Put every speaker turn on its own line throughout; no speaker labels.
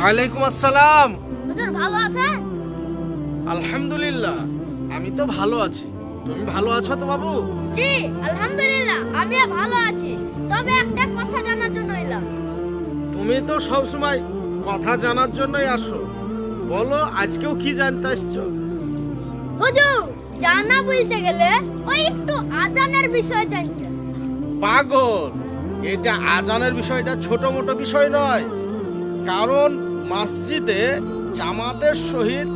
ওয়ালাইকুম আসসালাম।
হুজুর ভালো আছেন?
আলহামদুলিল্লাহ আমি তো ভালো আছি। তুমি ভালো আছো তো বাবু?
জি আলহামদুলিল্লাহ আমিও ভালো আছি। তবে একটা কথা জানার জন্য এলাম।
তুমি তো সব সময় কথা জানার জন্যই আসো। বলো আজকেও কি জানতে আসছো?
হুজুর জানা বলতে গেলে ওই একটু আজানের বিষয় জানতে।
পাগল এটা আজানের বিষয়টা ছোট মোটো বিষয় নয়। কারণ মসজিদে জামাতের সহিত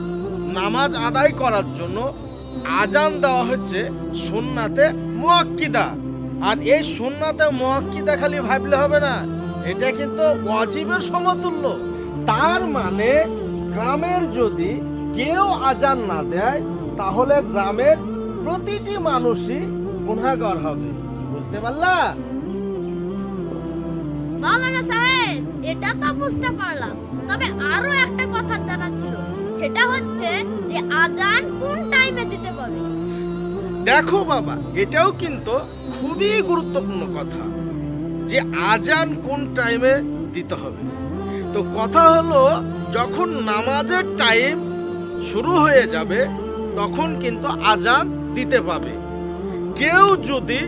নামাজ আদায় করার জন্য আজান দেওয়া হচ্ছে সুন্নাতে মুয়াক্কিদা আর এই সুন্নাতে মোয়াক্কিদা খালি ভাবলে হবে না, এটা কিন্তু ওয়াজিবের সমতুল্য। তার মানে গ্রামের যদি কেউ আজান না দেয়, তাহলে গ্রামের প্রতিটি মানুষই গুনাহগার হবে। বুঝতে পারলা?
মাওলানা সাহেব, এটা তো বুঝতে পারলাম। তবে আরও একটা কথা জানার ছিল। সেটা হচ্ছে যে আজান কোন টাইমে দিতে পারে
দেখো বাবা, এটাও কিন্তু খুবই গুরুত্বপূর্ণ কথা যে আজান কোন টাইমে দিতে হবে। তো কথা হলো, যখন নামাজের টাইম শুরু হয়ে যাবে, তখন কিন্তু আজান দিতে পাবে। কেউ যদি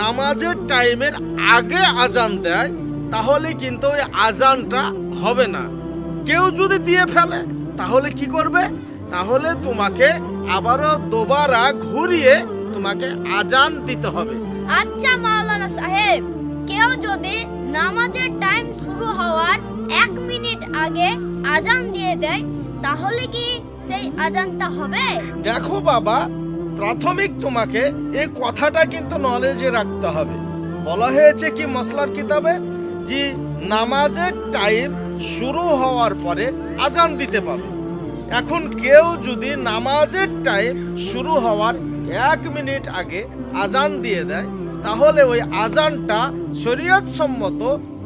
নামাজের টাইমের আগে আজান দেয় তাহলে কিন্তু ওই আজানটা হবে না। কেউ যদি দিয়ে ফেলে তাহলে কি করবে? তাহলে তোমাকে আবারও দোবারা ঘুরিয়ে তোমাকে আজান দিতে হবে।
আচ্ছা মাওলানা সাহেব কেউ যদি নামাজের টাইম শুরু হওয়ার এক মিনিট আগে আজান দিয়ে দেয় তাহলে কি সেই আজানটা হবে?
দেখো বাবা প্রাথমিক তোমাকে এই কথাটা কিন্তু নলেজে রাখতে হবে। বলা হয়েছে কি মশলার কিতাবে? যে নামাজের টাইম শুরু হওয়ার পরে আজান দিতে পারবে এখন কেউ যদি নামাজের টাইম শুরু হওয়ার এক মিনিট আগে আজান দিয়ে দেয়, তাহলে ওই আজানটা শরীয়ত সম্মত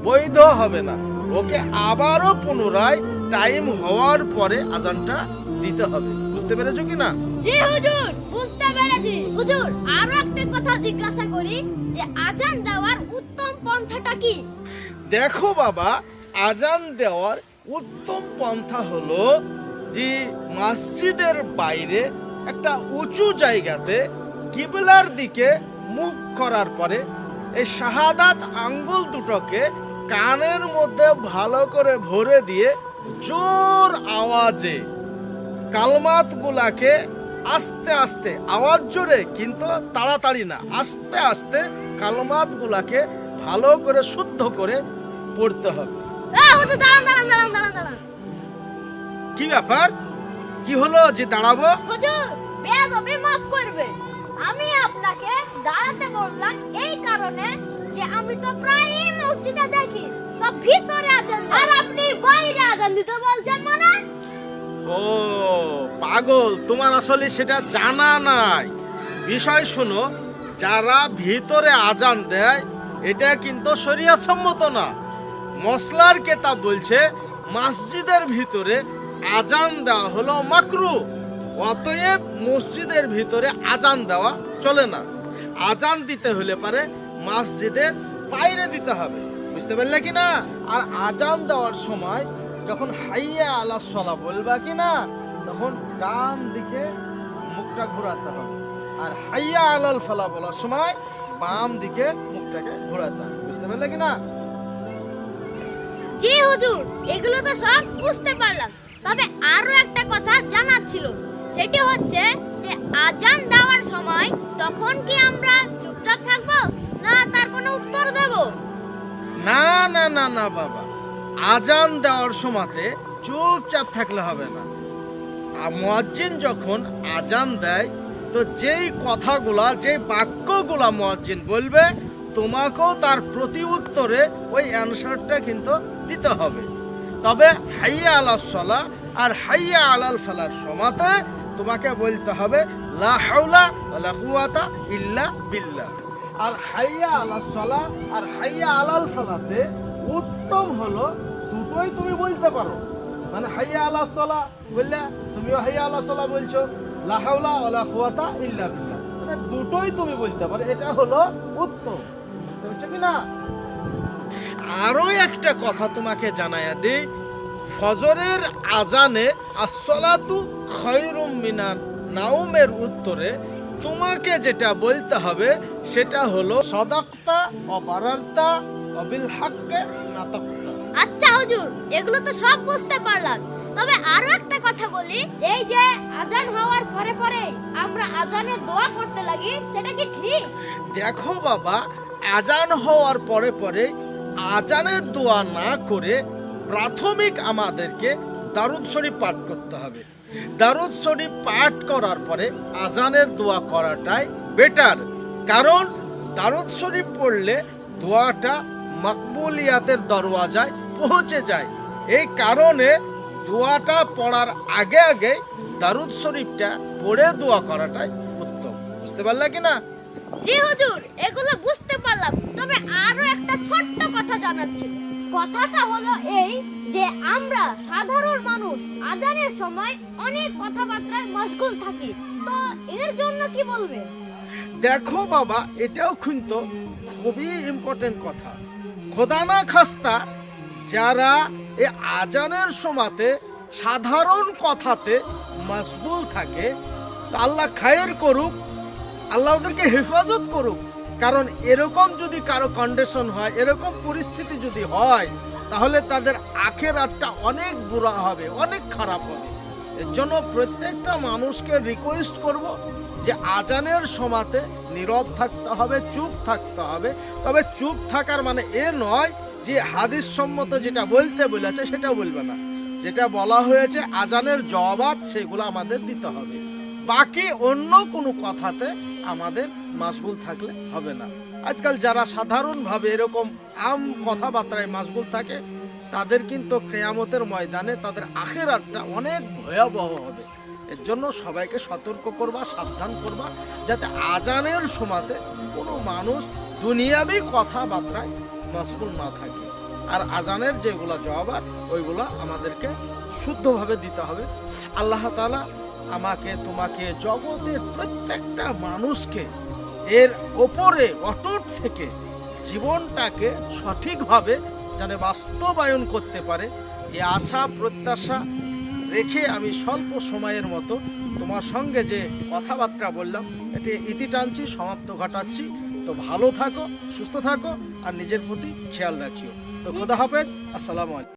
বৈধ হবে না। ওকে আবারও পুনরায় টাইম হওয়ার পরে আজানটা দিতে হবে। বুঝতে পেরেছ কি না?
জি, হুজুর, বুঝতে পেরেছি। হুজুর, আরও একটা কথা জিজ্ঞাসা করি যে আজান দেওয়ার উত্তম পন্থাটা কি?
দেখো বাবা, আজান দেওয়ার উত্তম পন্থা হলো যে মসজিদের বাইরে একটা উঁচু জায়গাতে কিবলার দিকে মুখ করার পরে এই শাহাদাত আঙ্গুল দুটোকে কানের মধ্যে ভালো করে ভরে দিয়ে জোর আওয়াজে কালমাত গুলাকে আস্তে আস্তে, আওয়াজ জোরে কিন্তু তাড়াতাড়ি না, আস্তে আস্তে কালমাত গুলাকে ভালো করে শুদ্ধ করে পড়তে হবে। কি ব্যাপার? কি হলো যে দাঁড়াবো?
হুজুর বেয়াদবি মাফ করবে। আমি আপনাকে দাঁড়াতে বললাম এই কারণে যে আমি তো প্রায় মসজিদে দেখি সব ভিতরে আছেন। আর আপনি বাইরে আজান দিতে বলছেন মানে?
ও পাগল তোমার আসলে সেটা জানা নাই। বিষয় শুনো যারা ভিতরে আজান দেয় এটা কিন্তু সম্মত না। মশলার কেতাব বলছে, মসজিদের ভিতরে আজান দেওয়া হলো মাকরু, অতএব মসজিদের ভিতরে আজান দেওয়া চলে না। আজান দিতে হলে পারে মসজিদের বাইরে দিতে হবে, বুঝতে পারলে কি না? আর আজান দেওয়ার সময় যখন হাইয়া আলা সলা বলবা কি না, তখন ডান দিকে মুখটা ঘোরাতে হবে। আর হাইয়া আলাল ফলা বলার সময় বাম দিকে মুখটাকে ঘোরাতে হবে বুঝতে পারলে কি না
জি হুজুর এগুলো তো সব বুঝতে পারলাম। তবে আরও একটা কথা জানার ছিল সেটি হচ্ছে যে আজান দেওয়ার সময় তখন কি আমরা চুপচাপ থাকব না তার কোনো উত্তর দেব?
না না না না বাবা। আজান দেওয়ার সময়তে চুপচাপ থাকলে হবে না। আর মুয়াজ্জিন যখন আজান দেয় তো যেই কথাগুলা, যেই বাক্যগুলা মুয়াজ্জিন বলবে, তোমাকেও তার প্রতি উত্তরে ওই অ্যানসারটা কিন্তু দিতে হবে। তবে হাইয়া আলাল সলা, আর হাইয়া আলাল ফালার সমাতে তোমাকে বলতে হবে, লা হাওলা ওয়ালা কুওয়াতা ইল্লা বিল্লাহ। আর হাইয়া আলা সলা, আর হাইয়া আলাল ফালাতে উত্তম হলো দুটোই তুমি বলতে পারো। মানে হাইয়া আলা সলা বললে, তুমিও হাইয়া আলা সলা বলছো। লা হাওলা ওয়ালা ইল্লা বিল্লাহ। মানে দুটোই তুমি বলতে পারো, এটা হলো উত্তম। বুঝতে পারছ কি না? আরও একটা কথা তোমাকে জানাইয়া দিই, ফজরের আজানে আসলাতু খৈরুম মিনান নাউমের উত্তরে তোমাকে যেটা বলতে হবে, সেটা হলো সদাক্তা অবারার্তা অবিল হাক্কে, নাতাক্তা।
আচ্ছা হুজুর, এগুলো তো সব বুঝতে পারলাম। তবে আরও একটা কথা বলি। এই যে আজান হওয়ার পরে পরে আমরা আজানের দোয়া করতে লাগি, সেটা কি ঠিক?
দেখো বাবা, আজান হওয়ার পরে পরে আজানের দোয়া না করে প্রাথমিক আমাদেরকে দারুদ শরীফ পাঠ করতে হবে। দারুদ শরীফ পাঠ করার পরে আজানের দোয়া করাটাই বেটার কারণ দারুদ শরীফ পড়লে দোয়াটা মাকবুলিয়াতের দরওয়াজায় পৌঁছে যায়। এই কারণে দোয়াটা পড়ার আগে আগে দারুদ শরীফটা পড়ে দোয়া করাটাই উত্তম। বুঝতে পারলে কি না
জি হুজুর এগুলো বুঝতে পারলাম। তবে আরও একটা ছোট্ট কথা জানার ছিল। কথাটা হলো এই যে আমরা সাধারণ মানুষ আজানের সময় অনেক কথাবার্তায় মশগুল থাকি। তো এর জন্য কি বলবে?
দেখো বাবা এটাও কিন্তু খুবই ইম্পর্টেন্ট কথা। খোদা না খাস্তা যারা এ আজানের সময়তে সাধারণ কথাতে মশগুল থাকে, তা আল্লাহ খায়ের করুক, আল্লাহ ওদেরকে হেফাজত করুক। কারণ এরকম যদি কারও কন্ডিশন হয়, এরকম পরিস্থিতি যদি হয়, তাহলে তাদের আখের আটটা অনেক বুড়া হবে, অনেক খারাপ হবে। এর জন্য প্রত্যেকটা মানুষকে রিকোয়েস্ট করব যে আজানের সমাতে নীরব থাকতে হবে, চুপ থাকতে হবে। তবে চুপ থাকার মানে এ নয় যে হাদিস সম্মত যেটা বলতে বলেছে সেটা বলবে না। যেটা বলা হয়েছে, আজানের জবাব সেগুলো আমাদের দিতে হবে। বাকি অন্য কোনো কথাতে আমাদের মাসগুল থাকলে হবে না। আজকাল যারা সাধারণভাবে এরকম আম কথাবার্তায় মাসগুল থাকে, তাদের কিন্তু কেয়ামতের ময়দানে তাদের আখেরাতটা অনেক ভয়াবহ হবে। এর জন্য সবাইকে সতর্ক করবা, সাবধান করবা, যাতে আজানের সময়তে কোনো মানুষ দুনিয়াবি কথাবার্তায় মাসগুল না থাকে। আর আজানের যেগুলো জবাব ওইগুলো আমাদেরকে শুদ্ধভাবে দিতে হবে। আল্লাহ তাআলা আমাকে, তোমাকে জগতের প্রত্যেকটা মানুষকে এর ওপরে অটুট থেকে জীবনটাকে সঠিকভাবে যেন বাস্তবায়ন করতে পারে। এই আশা, প্রত্যাশা রেখে আমি স্বল্প সময়ের মতো তোমার সঙ্গে যে কথাবার্তা বললাম, এটি ইতি টানছি, সমাপ্ত ঘটাচ্ছি। তো ভালো থাকো, সুস্থ থাকো, আর নিজের প্রতি খেয়াল রাখিও। তো খোদা হাফেজ, আসসালামু আলাইকুম।